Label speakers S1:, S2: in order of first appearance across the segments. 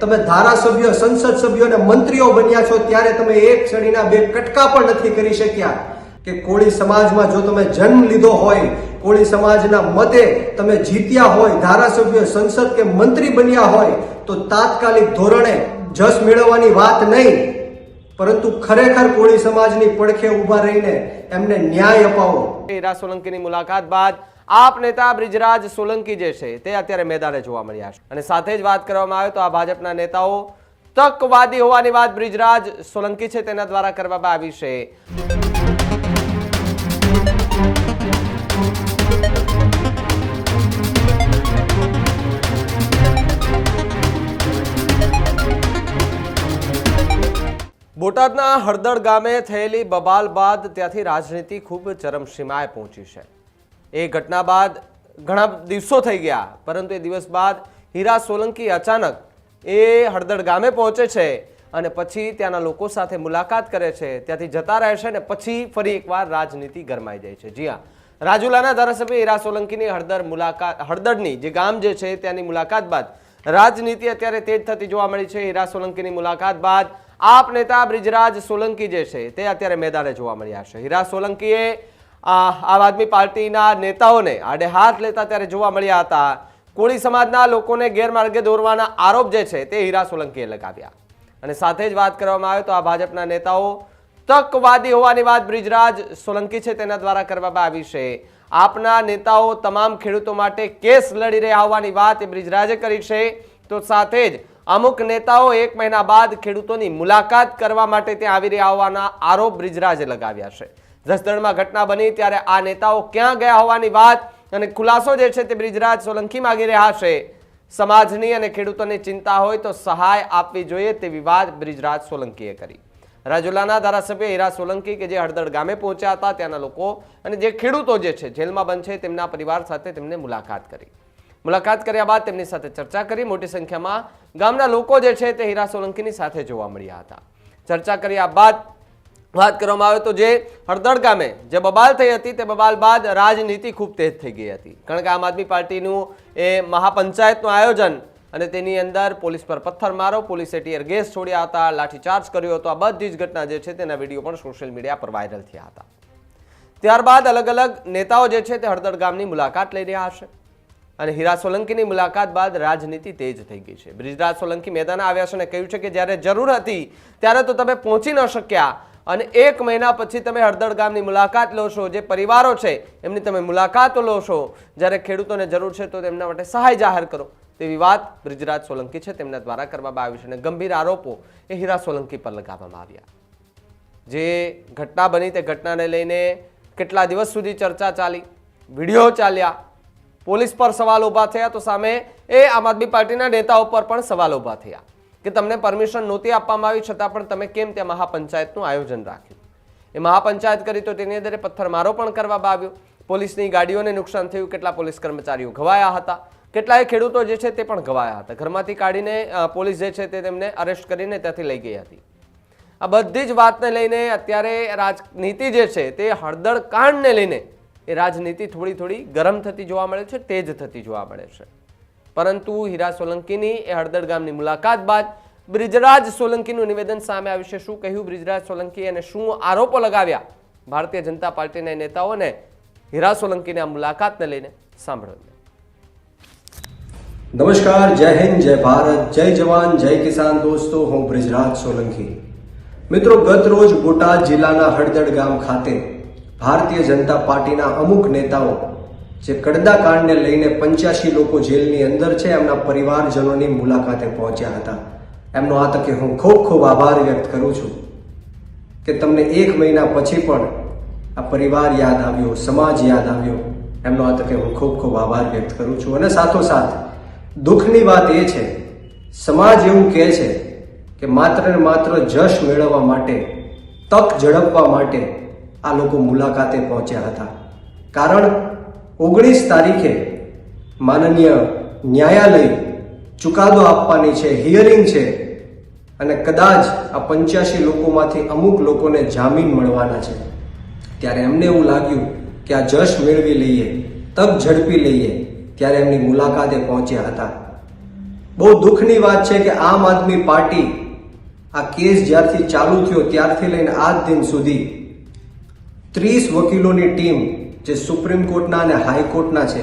S1: તમે ધારાસભ્યો, સંસદ સભ્યો અને મંત્રીઓ બન્યા છો, ત્યારે તમે એક ક્ષણીના બે કટકા પણ નથી કરી શક્યા કે કોળી સમાજમાં જો તમે જન્મ લીધો હોય, કોળી સમાજના મતે તમે જીત્યા હોય, ધારાસભ્ય, સંસદ કે મંત્રી બન્યા હોય, તો તાત્કાલિક ધોરણે જશ મેળવવાની વાત નહીં. પરંતુ ખરેખર કોળી સમાજની પડખે ઊભા રહીને એમને ન્યાય અપાવો.
S2: સોલંકીની મુલાકાત બાદ આપ નેતા બ્રિજરાજ સોલંકી જે છે તે અત્યારે મેદાને જોવા મળ્યા છે. અને સાથે જ વાત કરવામાં આવે તો આ ભાજપના નેતાઓ તકવાદી હોવાની વાત બ્રિજરાજ સોલંકી છે તેના દ્વારા કરવામાં આવી છે. બોટાદના હળદળ ગામે થયેલી બબાલ બાદ ત્યાંથી રાજનીતિ ખૂબ ચરમસીમાએ પહોંચી છે. એ ઘટના બાદ ઘણા દિવસો થઈ ગયા, પરંતુ એ દિવસ બાદ હીરા સોલંકી અચાનક એ હળદળ ગામે પહોંચે છે અને પછી ત્યાંના લોકો સાથે મુલાકાત કરે છે, ત્યાંથી જતા રહે છે અને પછી ફરી એકવાર રાજનીતિ ગરમાઈ જાય છે. જી હા, રાજુલાના ધારાસભ્ય હીરા સોલંકીની હળદર મુલાકાત, હળદરની જે ગામ જે છે ત્યાંની મુલાકાત બાદ રાજનીતિ અત્યારે તેજ થતી જોવા મળી છે. હીરા સોલંકીની મુલાકાત બાદ આપ નેતા બ્રિજરાજ સોલંકી જે છે તે અત્યારે મેદાને જોવા મળ્યા છે. હીરા સોલંકીએ આમ આદમી પાર્ટીના નેતાઓને આડે હાથ લેતા ત્યારે જોવા મળ્યા હતા. કોળી સમાજના લોકોને ગેરમાર્ગે દોરવાના આરોપ જે છે તે હીરા સોલંકીએ લગાવ્યા. અને સાથે જ વાત કરવામાં આવે તો આ ભાજપના નેતાઓ તકવાદી હોવાની વાત બ્રિજરાજ સોલંકી છે તેના દ્વારા કરવામાં આવી છે. આપના નેતાઓ તમામ ખેડૂતો માટે કેસ લડી રહ્યા હોવાની વાત એ બ્રિજરાજે કરી છે. તો સાથે જ અમુક નેતાઓ એક મહિના બાદ ખેડૂતોની મુલાકાત કરવા માટે ત્યાં આવી રહ્યા હોવાના આરોપ બ્રિજરાજે લગાવ્યા છે. જસદણમાં ઘટના બની ત્યારે આ નેતાઓ ક્યાં ગયા હોવાની વાત અને ખુલાસો જે છે તે બ્રિજરાજ સોલંકી માગી રહ્યા છે. સમાજની અને ખેડૂતોની ચિંતા હોય તો સહાય આપવી જોઈએ તેવી વાત બ્રિજરાજ સોલંકીએ કરી. રાજુલાના ધારાસભ્ય હીરા સોલંકી કે જે હળદળ ગામે પહોંચ્યા હતા ત્યાંના લોકો અને જે ખેડૂતો જે છે જેલમાં બંધ છે તેમના પરિવાર સાથે તેમને મુલાકાત કરી. મુલાકાત કર્યા બાદ તેમની સાથે ચર્ચા કરી. મોટી સંખ્યામાં ગામના લોકો જે છે તે હીરા સોલંકીની સાથે જોવા મળ્યા હતા. ચર્ચા કર્યા બાદ વાત કરવામાં આવે તો જે હળદળ ગામે જે બબાલ થઈ હતી તે બબાલ બાદ રાજનીતિ ખૂબ તેજ થઈ ગઈ હતી. કારણ કે આમ આદમી પાર્ટીનું એ મહાપંચાયતનું આયોજન અને તેની અંદર પોલીસ પર પથ્થરમારો પોલીસે ટીયર ગેસ છોડ્યા હતા, લાઠીચાર્જ કર્યો હતો, આ બધી જ ઘટના જે છે તેના વીડિયો પણ સોશિયલ મીડિયા પર વાયરલ થયા હતા. ત્યારબાદ અલગ અલગ નેતાઓ જે છે તે હળદળ ગામની મુલાકાત લઈ રહ્યા હશે અને હીરા સોલંકીની મુલાકાત બાદ રાજનીતિ તેજ થઈ ગઈ છે. બ્રિજરાજ સોલંકી મેદાન આવ્યા છે અને કહ્યું છે કે જ્યારે જરૂર હતી ત્યારે તો તમે પહોંચી ન શક્યા. અને એક મહિના પછી તમે હળદળ ગામની મુલાકાત લો છો, જે પરિવારો છે, એમની તમે મુલાકાતો લો છો, જ્યારે ખેડૂતોને જરૂર છે તો તેમના માટે સહાય જાહેર કરો. તેવી વાત બ્રિજરાજ સોલંકી છે, તેમના દ્વારા કરવામાં આવી છે અને ગંભીર આરોપો એ હીરા સોલંકી પર લગાવવામાં આવ્યા. જે ઘટના બની તે ઘટનાને લઈને કેટલા દિવસ સુધી ચર્ચા ચાલી, વીડિયો ચાલ્યા, પોલીસ પર સવાલ ઊભા થયા તો સામે એ આમ આદમી પાર્ટીના નેતાઓ પર પણ સવાલ ઊભા થયા. કે તમને પરમિશન નહોતી આપવામાં આવી, છતાં પણ તમે કેમ ત્યાં મહાપંચાયતનું આયોજન રાખ્યું? એ મહાપંચાયત કરી તો તેની અંદર પથ્થરમારો પણ કરવામાં આવ્યો પોલીસની ગાડીઓને નુકસાન થયું, કેટલા પોલીસ કર્મચારીઓ ઘવાયા હતા. કેટલાય ખેડૂતો જે છે તે પણ ઘવાયા હતા. ઘરમાંથી કાઢીને પોલીસ જે છે તે તેમને અરેસ્ટ કરીને ત્યાંથી લઈ ગઈ હતી. આ બધી જ વાતને લઈને અત્યારે રાજનીતિ જે છે તે હળદળ કાંડને લઈને એ રાજનીતિ થોડી થોડી ગરમ થતી જોવા મળે છે, તેજ થતી જોવા મળે છે. પરંતુ હીરા સોલંકીની એ હળદડ ગામની મુલાકાત બાદ બ્રિજરાજ સોલંકીનું નિવેદન સામે આવ્યું છે. શું કહ્યું બ્રિજરાજ સોલંકી અને શું આરોપો લગાવ્યા? ભારતીય જનતા પાર્ટીના નેતાઓને હીરા સોલંકીની આ મુલાકાતને લઈને સાંભળ્યું
S1: નમસ્કાર, જય હિન્દ, જય ભારત, જય જવાન, જય કિસાન દોસ્તો, હું બ્રિજરાજ સોલંકી. મિત્રો ગત રોજ બોટાદ જિલ્લાના હળદડ ગામ ખાતે ભારતીય જનતા પાર્ટીના અમુક નેતાઓ જે કડદા કાંડને લઈને પંચ્યાસી લોકો જેલની અંદર છે, એમના પરિવારજનોની મુલાકાતે પહોંચ્યા હતા. એમનો આ તકે હું ખૂબ ખૂબ આભાર વ્યક્ત કરું છું કે તમને એક મહિના પછી પણ આ પરિવાર યાદ આવ્યો, સમાજ યાદ આવ્યો. એમનો આ તકે હું ખૂબ ખૂબ આભાર વ્યક્ત કરું છું. અને સાથોસાથ દુઃખની વાત એ છે, સમાજ એવું કહે છે કે માત્ર ને માત્ર જશ મેળવવા માટે, તક ઝડપવા માટે આ લોકો મુલાકાતે પહોંચ્યા હતા. કારણ ઓગણીસ તારીખે માનનીય ન્યાયાલય ચુકાદો આપવાની છે હિયરિંગ છે અને કદાચ આ પંચ્યાસી લોકોમાંથી અમુક લોકોને જામીન મળવાના છે. ત્યારે એમને એવું લાગ્યું કે આ જશ મેળવી લઈએ, તક ઝડપી લઈએ ત્યારે એમની મુલાકાતે પહોંચ્યા હતા. બહુ દુઃખની વાત છે કે આમ આદમી પાર્ટી આ કેસ જ્યારથી ચાલુ થયો ત્યારથી લઈને આજ દિન સુધી ત્રીસ વકીલોની ટીમ જે સુપ્રીમ કોર્ટના અને હાઈકોર્ટના છે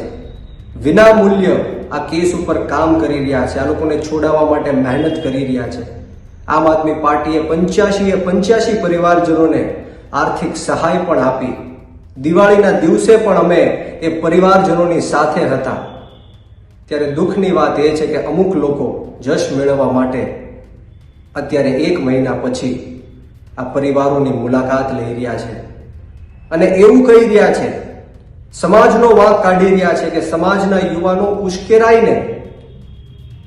S1: વિના મૂલ્ય આ કેસ ઉપર કામ કરી રહ્યા છે. આ લોકોને છોડાવવા માટે મહેનત કરી રહ્યા છે. આમ આદમી પાર્ટીએ પંચ્યાસી પંચ્યાસી પરિવારજનોને આર્થિક સહાય પણ આપી. દિવાળીના દિવસે પણ અમે એ પરિવારજનોની સાથે હતા. ત્યારે દુઃખની વાત એ છે કે અમુક લોકો જશ મેળવવા માટે અત્યારે એક મહિના પછી આ પરિવારોની મુલાકાત લઈ રહ્યા છે. અને એવું કહી રહ્યા છે સમાજનો વાંક કાઢી રહ્યા છે કે સમાજના યુવાનો ઉશ્કેરાઈને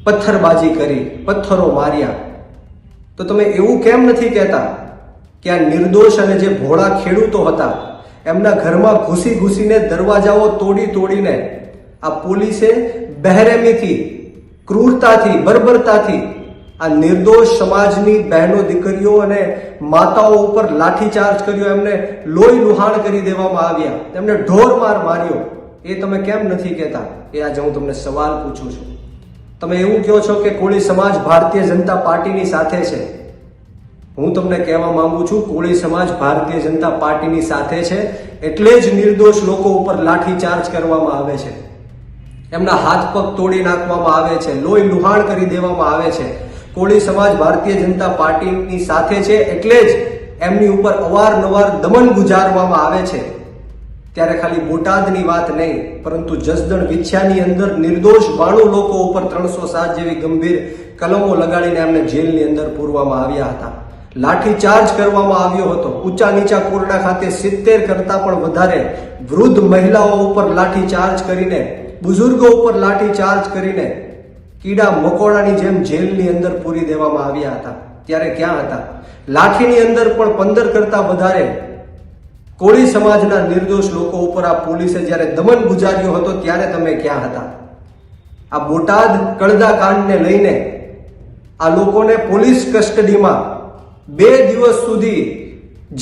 S1: પથ્થરબાજી કરી, પથ્થરો માર્યા. તો તમે એવું કેમ નથી કહેતા કે આ નિર્દોષ અને જે ભોળા ખેડૂતો હતા, એમના ઘરમાં ઘૂસી ઘૂસીને દરવાજાઓ તોડી તોડીને આ પોલીસે બહેરેમીથી, ક્રૂરતાથી, બર્બરતાથી આ નિર્દોષ સમાજની બહેનો દીકરીઓ અને માતાઓ ઉપર લાઠીચાર્જ કર્યો, એમને લોહી લુહાણ કરી દેવામાં આવ્યા. તેમને ઢોર માર માર્યો. એ તમે કેમ નથી કહેતા? એ આજે હું તમને સવાલ પૂછું છું. તમે એવું કહો છો કે કોળી સમાજ ભારતીય જનતા પાર્ટીની સાથે છે? હું તમને કહેવા માંગુ છું, કોળી સમાજ ભારતીય જનતા પાર્ટીની સાથે છે, એટલે જ નિર્દોષ લોકો ઉપર લાઠીચાર્જ કરવામાં આવે છે. એમના હાથ પગ તોડી નાખવામાં આવે છે, લોહી લુહાણ કરી દેવામાં આવે છે. કોળી સમાજ ભારતીય જનતા પાર્ટીની સાથે છે એટલે જ એમની ઉપર અવારનવાર દમન ગુજારવામાં આવે છે. ત્યારે ખાલી બોટાદની વાત નહીં, પરંતુ જસદણ વિછ્યાની અંદર નિર્દોષ બાણું લોકો ઉપર ત્રણસો સાત જેવી ગંભીર કલમો લગાડીને એમને જેલની અંદર પૂરવામાં આવ્યા હતા. લાઠીચાર્જ કરવામાં આવ્યો હતો. ઊંચા નીચા કોરડા ખાતે સિત્તેર કરતા પણ વધારે વૃદ્ધ મહિલાઓ ઉપર લાઠીચાર્જ કરીને, બુઝુર્ગો ઉપર લાઠીચાર્જ કરીને કીડા મકોડાની જેમ જેલની અંદર પૂરી દેવામાં આવ્યા હતા. ત્યારે ક્યાં હતા? લાઠીની અંદર પણ પંદર કરતા વધારે કોળી સમાજના નિર્દોષ લોકો ઉપર આ પોલીસે જ્યારે દમન ગુજાર્યો હતો, ત્યારે તમે ક્યાં હતા? આ બોટાદ કડદા કાંડને લઈને આ લોકોને પોલીસ કસ્ટડીમાં બે દિવસ સુધી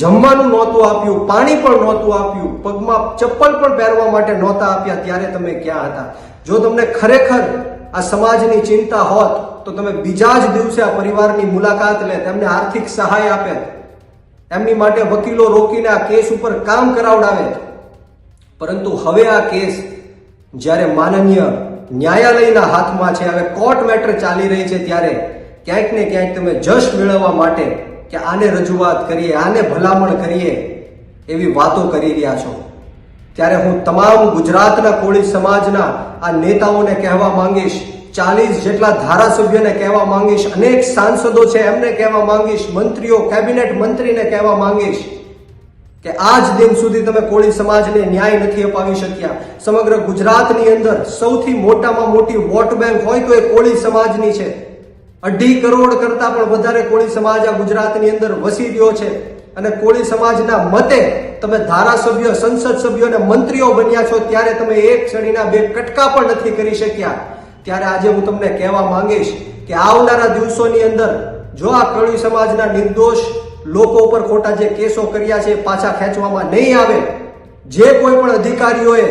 S1: જમવાનું નહોતું આપ્યું, પાણી પણ નહોતું આપ્યું, પગમાં ચપ્પલ પણ પહેરવા માટે નહોતા આપ્યા, ત્યારે તમે ક્યાં હતા? જો તમને ખરેખર આ સમાજની ચિંતા હોત તો તમે બીજા જ દિવસે આ પરિવારની મુલાકાત લે, તેમને આર્થિક સહાય આપે. એમની માટે વકીલો રોકીને આ કેસ ઉપર કામ કરાવડાવે. પરંતુ હવે આ કેસ જ્યારે માનનીય ન્યાયાલયના હાથમાં છે, હવે કોર્ટ મેટર ચાલી રહી છે ત્યારે ક્યાંક ને ક્યાંક તમે જશ મેળવવા માટે કે આને રજૂઆત કરીએ, આને ભલામણ કરીએ એવી વાતો કરી રહ્યા છો. ત્યારે હું તમામ ગુજરાતના કોળી સમાજના આ નેતાઓને કહેવા માંગીશ, ચાલીસ જેટલા ધારાસભ્યોને કહેવા માંગીશ, અનેક સાંસદો છે એમને કહેવા માંગીશ, મંત્રીઓ, કેબિનેટ મંત્રીને કહેવા માંગીશ કે આજ દિન સુધી તમે કોળી સમાજને ન્યાય નથી અપાવી શક્યા. સમગ્ર ગુજરાતની અંદર સૌથી મોટામાં મોટી વોટ બેંક હોય તો એ કોળી સમાજની છે. અઢી કરોડ કરતા પણ વધારે કોળી સમાજ આ ગુજરાતની અંદર વસી રહ્યો છે. અને કોળી સમાજના મતે તમે ધારાસભ્ય, સંસદ સભ્યો અને મંત્રીઓ બન્યા છો, ત્યારે તમે એક ક્ષણીના બે કટકા પણ નથી કરી શક્યા. ત્યારે આજે હું તમને કહેવા માંગીશ કે આવનારા દિવસોની અંદર જો આ કોળી સમાજના નિર્દોષ લોકો ઉપર ખોટા જે કેસો કર્યા છે પાછા ખેંચવામાં નહીં આવે, જે કોઈ પણ અધિકારીઓએ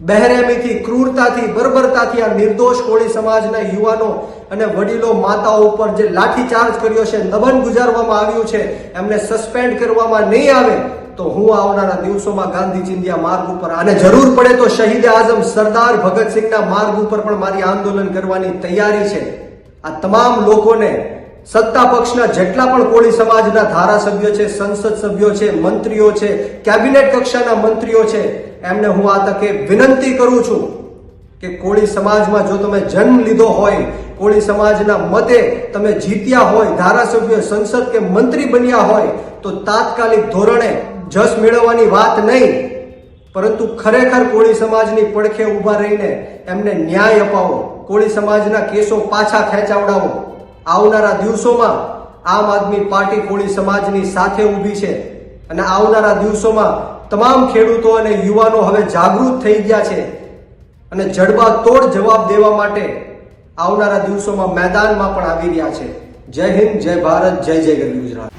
S1: બહેરેમીથી, ક્રૂરતાથી, બર્બરતાથી આ નિર્દોષ કોળી સમાજના યુવાનો અને વડીલો માતાઓ ઉપર જે લાઠીચાર્જ કર્યો છે દબન ગુજારવામાં આવ્યું છે, એમને સસ્પેન્ડ કરવામાં નહીં આવે, તો હું આવનારા દિવસોમાં ગાંધી ચિંધિયા માર્ગ ઉપર અને જરૂર પડે તો શહીદ આઝમ સરદાર ભગતસિંહના માર્ગ ઉપર પણ મારી આંદોલન કરવાની તૈયારી છે. આ તમામ લોકોને સત્તા પક્ષના જેટલા પણ કોળી સમાજના ધારાસભ્યો છે, સંસદ સભ્યો છે, મંત્રીઓ છે, કેબિનેટ કક્ષાના મંત્રીઓ છે એમને હું આ તકે વિનંતી કરું છું કે કોળી સમાજમાં જો તમે જન્મ લીધો હોય, કોળી સમાજના મતે તમે જીત્યા હોય, ધારાસભ્ય, સંસદ કે મંત્રી બન્યા હોય, તો તાત્કાલિક ધોરણે જસ મેળવવાની વાત નહીં. પરંતુ ખરેખર કોળી સમાજની પડખે ઊભા રહીને એમને ન્યાય અપાવો, કોળી સમાજના કેસો પાછા ખેંચાવડાવો. આવનારા દિવસોમાં આમ આદમી પાર્ટી કોળી સમાજની સાથે ઊભી છે. અને આવનારા દિવસોમાં તમામ ખેડૂતો અને યુવાનો હવે જાગૃત થઈ ગયા છે અને જડબા તોડ જવાબ દેવા માટે આવનારા દિવસોમાં મેદાનમાં પણ આવી રહ્યા છે. જય હિન્દ, જય ભારત, જય જય ગુજરાત.